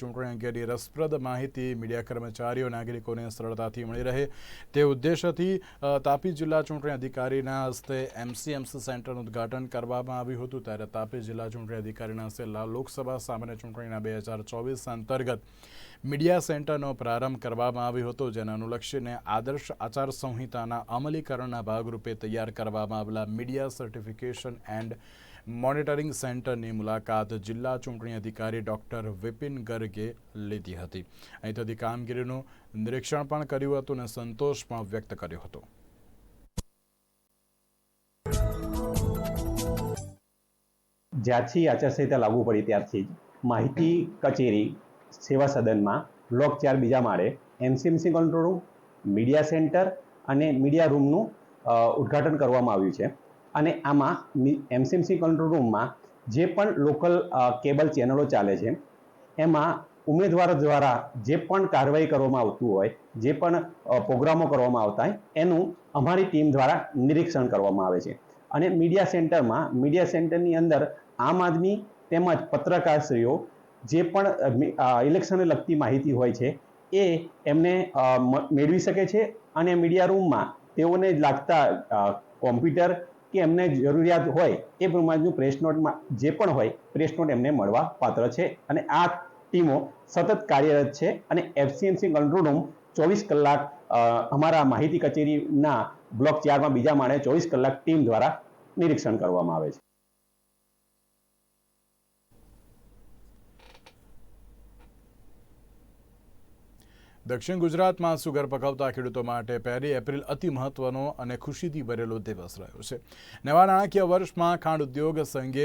ચૂંટણી અંગેની રસપ્રદ માહિતી મીડિયા કર્મચારીઓ, નાગરિકોને સરળતાથી મળી રહે. તે ઉદ્દેશથી તાપી જિલ્લા ચૂંટણી અધિકારીના હસ્તે એમસીએમસી સેન્ટરનું ઉદ્ઘાટન કરવામાં આવ્યું હતું. ત્યારે તાપી જિલ્લા ચૂંટણી અધિકારીના હસ્તે લોકસભા સામાન્ય ચૂંટણીના બે હજાર ચોવીસ અંતર્ગત મીડિયા સેન્ટરનો પ્રારંભ કરવામાં આવ્યો હતો, જેને અનુલક્ષીને આદર્શ આચારસંહિતાના અમલીકરણના ભાગરૂપે તૈયાર કરવામાં આવેલા મીડિયા સર્ટિફિકેશન એન્ડ મોનિટરિંગ સેન્ટરની મુલાકાત જિલ્લા ચૂંટણી અધિકારી ડૉક્ટર વિપિન ગર્ગે લીધી હતી. અહીં થતી કામગીરીનું નિરીક્ષણ પણ કર્યું હતું અને સંતોષ પણ વ્યક્ત કર્યો હતો. જ્યારથી આચારસંહિતા લાગુ પડી ત્યારથી જ માહિતી કચેરી સેવા સદનમાં બ્લોક ચાર બીજા માળે MCMC control room, media centre અને મીડિયા રૂમનું ઉદ્ઘાટન કરવામાં આવ્યું છે. અને આમાં એમસીએમસી કંટ્રોલ રૂમમાં જે પણ લોકલ કેબલ ચેનલો ચાલે છે, એમાં ઉમેદવાર દ્વારા જે પણ કાર્યવાહી કરવામાં આવતું હોય, જે પણ પ્રોગ્રામો કરવામાં આવતા હોય, એનું અમારી ટીમ દ્વારા નિરીક્ષણ કરવામાં આવે છે. અને મીડિયા સેન્ટરમાં મીડિયા સેન્ટરની અંદર આમ આદમી તેમજ પત્રકારશ્રીઓ જે પણ ઇલેક્શનને લગતી માહિતી હોય છે, એ એમને મેળવી શકે છે અને મીડિયા રૂમમાં તેઓને લાગતા કોમ્પ્યુટર કે એમને જરૂરિયાત હોય એ પ્રમાણેનું પ્રેસ નોટમાં જે પણ હોય પ્રેસ નોટ એમને મળવા પાત્ર છે. અને આ ટીમો સતત કાર્યરત છે અને એફસીએમસી કંટ્રોલ રૂમ ચોવીસ કલાક અમારા માહિતી કચેરીના બ્લોક ચારમાં બીજા માળે ચોવીસ કલાક ટીમ દ્વારા નિરીક્ષણ કરવામાં આવે છે. દક્ષિણ ગુજરાતમાં સુગર પકવતા ખેડૂતો માટે પહેલી એપ્રિલ અતિ મહત્વનો અને ખુશીથી ભરેલો દિવસ રહ્યો છે. નવા નાણાકીય વર્ષમાં ખાંડ ઉદ્યોગ સંઘે